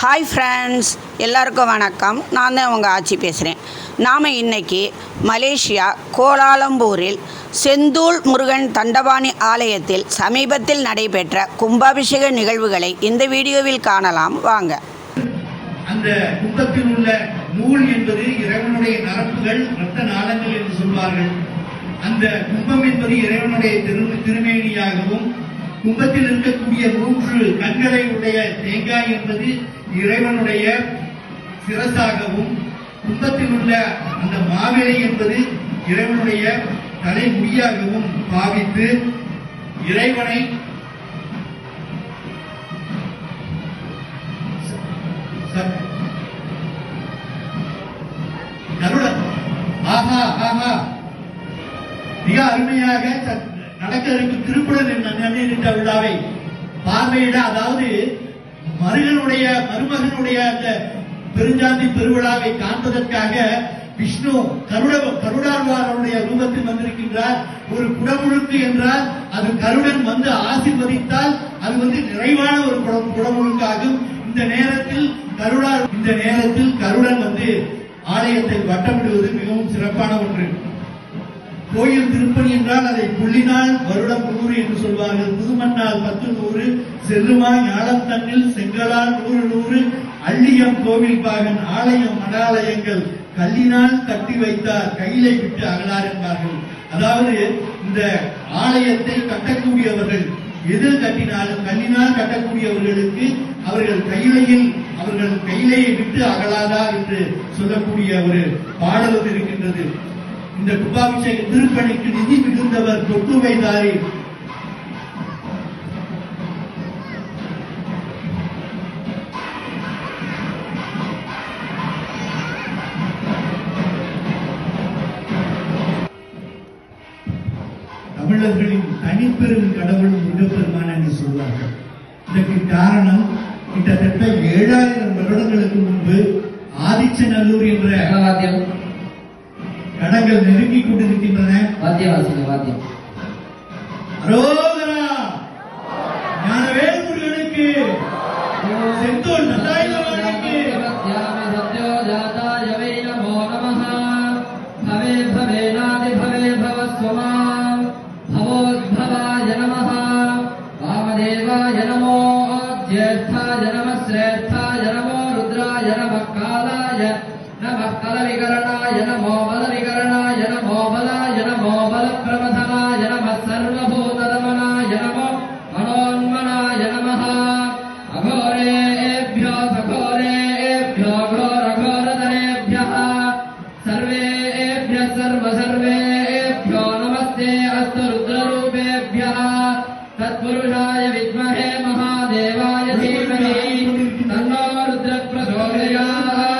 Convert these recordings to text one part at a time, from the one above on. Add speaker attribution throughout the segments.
Speaker 1: Hi friends எல்லாருக்கும் வணக்கம். நான் தான் உங்கள் ஆட்சி பேசுகிறேன் நாம் இன்னைக்கு மலேசியா கோலாலம்பூரில் செந்தூல் முருகன் தண்டபாணி ஆலயத்தில் சமீபத்தில் நடைபெற்ற கும்பாபிஷேக நிகழ்வுகளை இந்த வீடியோவில் காணலாம். வாங்க.
Speaker 2: அந்த கும்பத்தில் உள்ள நூல் என்பது இறைவனுடைய நரம்புகள் இரத்த நாளங்கள் என்று சொல்வார்கள். அந்த கும்பம் என்பது இறைவனுடைய திரு திருமேனியாகவும் கும்பத்தில் இருக்கக்கூடிய மூன்று கண்களை உடைய தேங்காய் என்பது இறைவனுடைய சிரசாகவும் கும்பத்தில் உள்ள அந்த மாவிலை என்பது இறைவனுடைய தலைமுடியாகவும் பாவித்து இறைவனை கருட ஆஹா ஆஹா மிக அருமையாக நடக்க இருக்கும் திருக்குறள் என்ற விழாவை பார்வையிட அதாவது மருகனுடைய மருமகனுடைய அந்த பெருஞ்சாந்தி பெருவிழாவை காண்பதற்காக விஷ்ணு கருட கருடாழ்வாரனுடைய ரூபத்தில் வந்திருக்கின்றார். ஒரு குடமுழுக்கு என்றால் அது கருடன் வந்து ஆசிர்வதித்தால் அது வந்து நிறைவான ஒரு குடம் குடமுழுக்காகும். இந்த நேரத்தில் கருடா இந்த நேரத்தில் கருடன் வந்து ஆலயத்தை வட்டமிடுவது மிகவும் சிறப்பான ஒன்று. கோயில் திருப்பணி என்றால் அதை புள்ளினால் வருடம் நூறு என்று சொல்வார்கள். புதுமண்ணால் பத்து நூறு செல்லுமா ஞானம் தன்னில் செங்கலால் நூறு நூறு அள்ளியம் கோவில் பாகன் ஆலயம் மடாலயங்கள் கல்லினால் கட்டி வைத்தார் கையிலை விட்டு அகலார் என்பார்கள். அதாவது இந்த ஆலயத்தை கட்டக்கூடியவர்கள் எது கட்டினாலும் கல்லினால் கட்டக்கூடியவர்களுக்கு அவர்கள் கையிலையில் அவர்கள் கையிலையை விட்டு அகலாதா என்று சொல்லக்கூடிய ஒரு பாடலும் இருக்கின்றது. இந்த கும்பாபிஷேக திருப்பணிக்கு நிதி மிகுந்தவர் தொட்டுமைதாரி தமிழர்களின் தனிப்பெரும் கடவுள் முருகப்பெருமான் என்று சொல்வார்கள். இதற்கு காரணம் கிட்டத்தட்ட ஏழாயிரம் வருடங்களுக்கு முன்பு ஆதிச்சநல்லூர் என்ற கடங்கள் நெருங்கிக் கொண்டிருக்கின்றன
Speaker 3: வாத்தியம் வாசிங்க வாத்தியம்
Speaker 2: அரோகரா ஞானவேல் முருகனுக்கு செந்தூர் நல்லாயுதவானுக்கு
Speaker 3: ध्यामे सत्यो जाताय वै नमो नमः भवे भवेनादि भवे भवस्वमाम् भवोद्भवाय नमः वामदेवाय नमो ज्येष्ठाय नमः श्रेष्ठाय नमो रुद्राय नमः कालाय नमः कलविकरणाय नमो बलविकरणाय नमो बलाय नमो बलप्रमथनाय नमः सर्वभूतदमनाय नमो मनोन्मनाय नमः। अघोरेभ्यो सघोरेभ्यो नमस्ते अस्तु रुद्ररूपेभ्यः। तत्पुरुषाय महादेवाय धीमहि तन्नो रुद्रः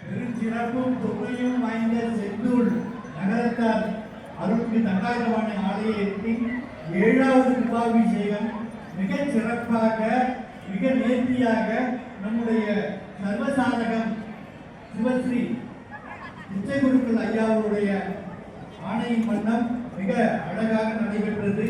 Speaker 2: பெருஞ்சிறப்பும் தொகையும் வாய்ந்த செந்தூர் நகரத்தார் அருள்மிகு தண்டாயுதபாணி ஆலயத்தின் ஏழாவது கும்பாபிஷேகம் மிகச் சிறப்பாக மிக நேர்த்தியாக நம்முடைய சர்வசாதகம் சிவஸ்ரீ நிச்சயகுருக்கள் ஐயாவுடைய ஆணையின் வண்ணம் மிக அழகாக நடைபெற்றது.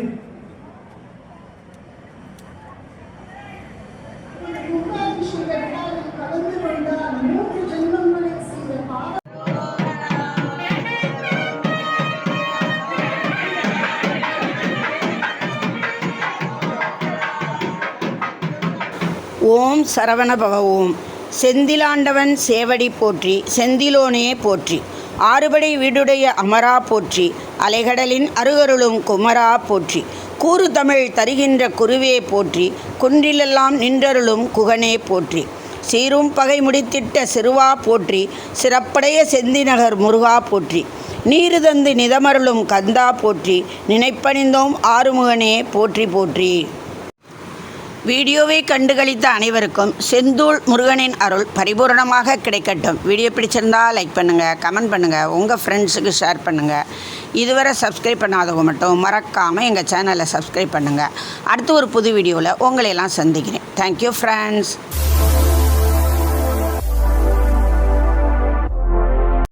Speaker 1: ஓம் சரவண பவ ஓம். செந்திலாண்டவன் சேவடி போற்றி செந்திலோனே போற்றி. ஆறுபடை வீடுடைய அமரா போற்றி அலைகடலின் அருகருளும் குமரா போற்றி. கூறு தமிழ் தருகின்ற குருவே போற்றி குன்றிலெல்லாம் நின்றருளும் குகனே போற்றி. சீரும் பகை முடித்திட்ட சிறுவா போற்றி சிறப்படைய செந்திநகர் முருகா போற்றி. நீரு தந்து நிதமருளும் கந்தா போற்றி நினைப்பணிந்தோம் ஆறுமுகனே போற்றி போற்றி. வீடியோவை கண்டுகளித்த அனைவருக்கும் செந்தூள் முருகனின் அருள் பரிபூரணமாக கிடைக்கட்டும். வீடியோ பிடிச்சிருந்தா லைக் பண்ணுங்கள் கமெண்ட் பண்ணுங்கள் உங்கள் ஃப்ரெண்ட்ஸுக்கு ஷேர் பண்ணுங்கள் இதுவரை சப்ஸ்கிரைப் பண்ணாதவங்க மட்டும் மறக்காமல் எங்கள் சேனலை சப்ஸ்கிரைப் பண்ணுங்கள் அடுத்து ஒரு புது வீடியோவில் உங்களையெல்லாம் சந்திக்கிறேன். Thank you friends